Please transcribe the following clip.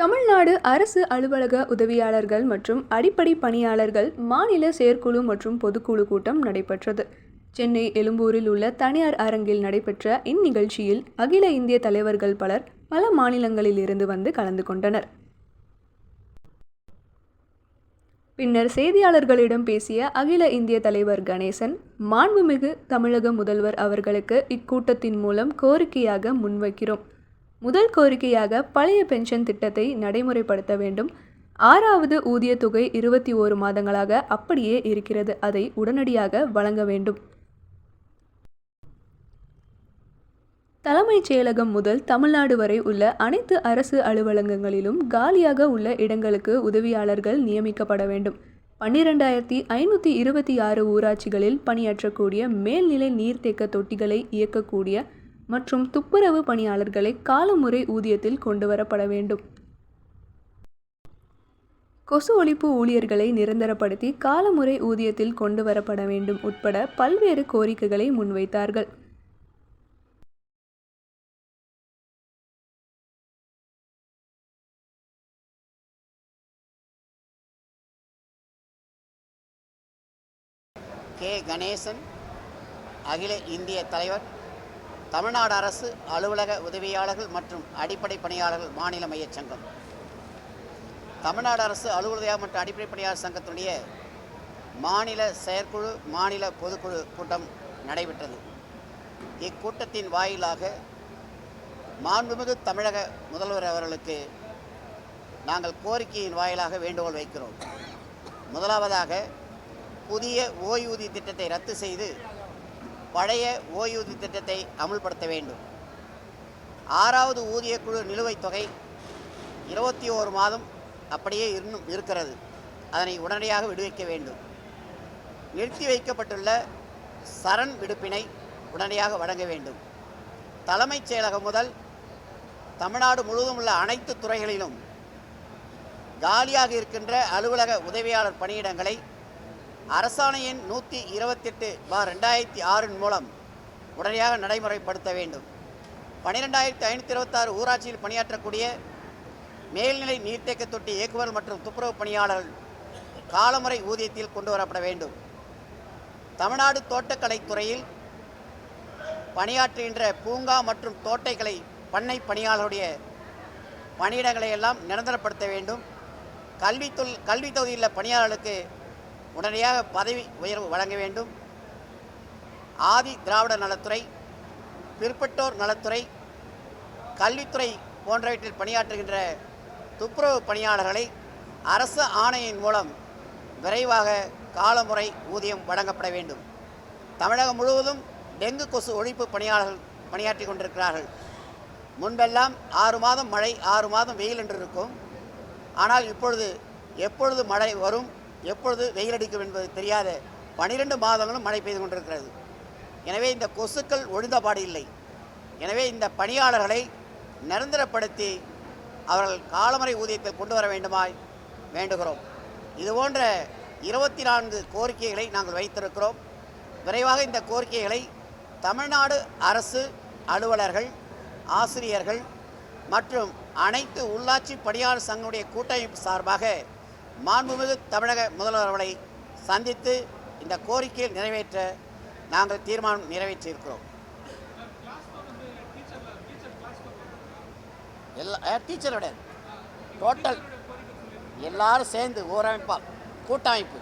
தமிழ்நாடு அரசு அலுவலக உதவியாளர்கள் மற்றும் அடிப்படை பணியாளர்கள் மாநில செயற்குழு மற்றும் பொதுக்குழு கூட்டம் நடைபெற்றது. சென்னை எழும்பூரில் உள்ள தனியார் அரங்கில் நடைபெற்ற இந்நிகழ்ச்சியில் அகில இந்திய தலைவர்கள் பலர் பல மாநிலங்களில் இருந்து வந்து கலந்து கொண்டனர். பின்னர் செய்தியாளர்களிடம் பேசிய அகில இந்திய தலைவர் கணேசன் மாண்புமிகு தமிழக முதல்வர் அவர்களுக்கு இக்கூட்டத்தின் மூலம் கோரிக்கையாக முன்வைக்கிறோம். முதல் கோரிக்கையாக பழைய பென்ஷன் திட்டத்தை நடைமுறைப்படுத்த வேண்டும். ஆறாவது ஊதிய தொகை இருபத்தி ஓரு மாதங்களாக அப்படியே இருக்கிறது. அதை உடனடியாக வழங்க வேண்டும். தலைமைச் செயலகம் முதல் தமிழ்நாடு வரை உள்ள அனைத்து அரசு அலுவலகங்களிலும் காலியாக உள்ள இடங்களுக்கு உதவியாளர்கள் நியமிக்கப்பட வேண்டும். பன்னிரெண்டாயிரத்தி ஐநூற்றி இருபத்தி ஆறு ஊராட்சிகளில் பணியாற்றக்கூடிய மேல்நிலை நீர்த்தேக்க தொட்டிகளை இயக்கக்கூடிய மற்றும் துப்புரவு பணியாளர்களை காலமுறை ஊதியத்தில் கொண்டு வரப்பட வேண்டும். கொசு ஒழிப்பு ஊழியர்களை நிரந்தரப்படுத்தி காலமுறை ஊதியத்தில் கொண்டு வரப்பட வேண்டும் உட்பட பல்வேறு கோரிக்கைகளை முன்வைத்தார்கள். கே. கணேசன் அகில இந்திய தலைவர் தமிழ்நாடு அரசு அலுவலக உதவியாளர்கள் மற்றும் அடிப்படை பணியாளர்கள் மாநில மையச் சங்கம். தமிழ்நாடு அரசு அலுவலக மற்றும் அடிப்படை பணியாளர் சங்கத்தினுடைய மாநில செயற்குழு மாநில பொதுக்குழு கூட்டம் நடைபெற்றது. இக்கூட்டத்தின் வாயிலாக மாண்புமிகு தமிழக முதல்வர் அவர்களுக்கு நாங்கள் கோரிக்கையின் வாயிலாக வேண்டுகோள் வைக்கிறோம். முதலாவதாக புதிய ஓய்வூதிய திட்டத்தை ரத்து செய்து பழைய ஓய்வூதிய திட்டத்தை அமுல்படுத்த வேண்டும். ஆறாவது ஊதியக்குழு நிலுவைத் தொகை இருபத்தி ஓரு மாதம் அப்படியே இன்னும் இருக்கிறது. அதனை உடனடியாக விடுவிக்க வேண்டும். நிறுத்தி வைக்கப்பட்டுள்ள சரண் விடுப்பினை உடனடியாக வழங்க வேண்டும். தலைமைச் செயலகம் முதல் தமிழ்நாடு முழுவதும் உள்ள அனைத்து துறைகளிலும் காலியாக இருக்கின்ற அலுவலக உதவியாளர் பணியிடங்களை அரசாணை எண் நூற்றி இருபத்தெட்டு பார் ரெண்டாயிரத்தி ஆறின் மூலம் உடனடியாக நடைமுறைப்படுத்த வேண்டும். பன்னிரெண்டாயிரத்தி ஐநூற்றி இருபத்தாறு ஊராட்சியில் பணியாற்றக்கூடிய மேல்நிலை நீர்த்தேக்க தொட்டி இயக்குவர் மற்றும் துப்புரவு பணியாளர்கள் காலமுறை ஊதியத்தில் கொண்டு வரப்பட வேண்டும். தமிழ்நாடு தோட்டக்கலை துறையில் பணியாற்றுகின்ற பூங்கா மற்றும் தோட்டைகளை பண்ணை பணியாளருடைய பணியிடங்களை எல்லாம் நிரந்தரப்படுத்த வேண்டும். கல்வித்துள் கல்வி தொகுதியில் பணியாளர்களுக்கு உடனடியாக பதவி உயர்வு வழங்க வேண்டும். ஆதி திராவிட நலத்துறை பிற்பட்டோர் நலத்துறை கல்வித்துறை போன்றவற்றில் பணியாற்றுகின்ற துப்புரவு பணியாளர்களை அரசு ஆணையின் மூலம் விரைவாக காலமுறை ஊதியம் வழங்கப்பட வேண்டும். தமிழகம் முழுவதும் டெங்கு கொசு ஒழிப்பு பணியாளர்கள் பணியாற்றி கொண்டிருக்கிறார்கள். முன்பெல்லாம் ஆறு மாதம் மழை ஆறு மாதம் வெயில் என்று இருக்கும். ஆனால் இப்பொழுது எப்பொழுது மழை வரும்? எப்பொழுது வெயில் அடிக்கும் என்பது தெரியாத பனிரெண்டு மாதங்களும் மழை பெய்து கொண்டிருக்கிறது. எனவே இந்த கொசுக்கள் ஒழிந்தபாடு இல்லை. எனவே இந்த பணியாளர்களை நிரந்தரப்படுத்தி அவர்கள் காலமுறை ஊதியத்தில் கொண்டு வர வேண்டுமாய் வேண்டுகிறோம். இதுபோன்ற இருபத்தி நான்கு கோரிக்கைகளை நாங்கள் வைத்திருக்கிறோம். விரைவாக இந்த கோரிக்கைகளை தமிழ்நாடு அரசு அலுவலர்கள் ஆசிரியர்கள் மற்றும் அனைத்து உள்ளாட்சி பணியாளர் சங்கங்களுடைய கூட்டமைப்பு சார்பாக மாண்புமிகு தமிழக முதல்வர் அவர்களை சந்தித்து இந்த கோரிக்கையை நிறைவேற்ற நாங்கள் தீர்மானம் நிறைவேற்றியிருக்கிறோம். எல்லா டீச்சரோட டோட்டல் எல்லாரும் சேர்ந்து ஓரமைப்பால் கூட்டமைப்பு.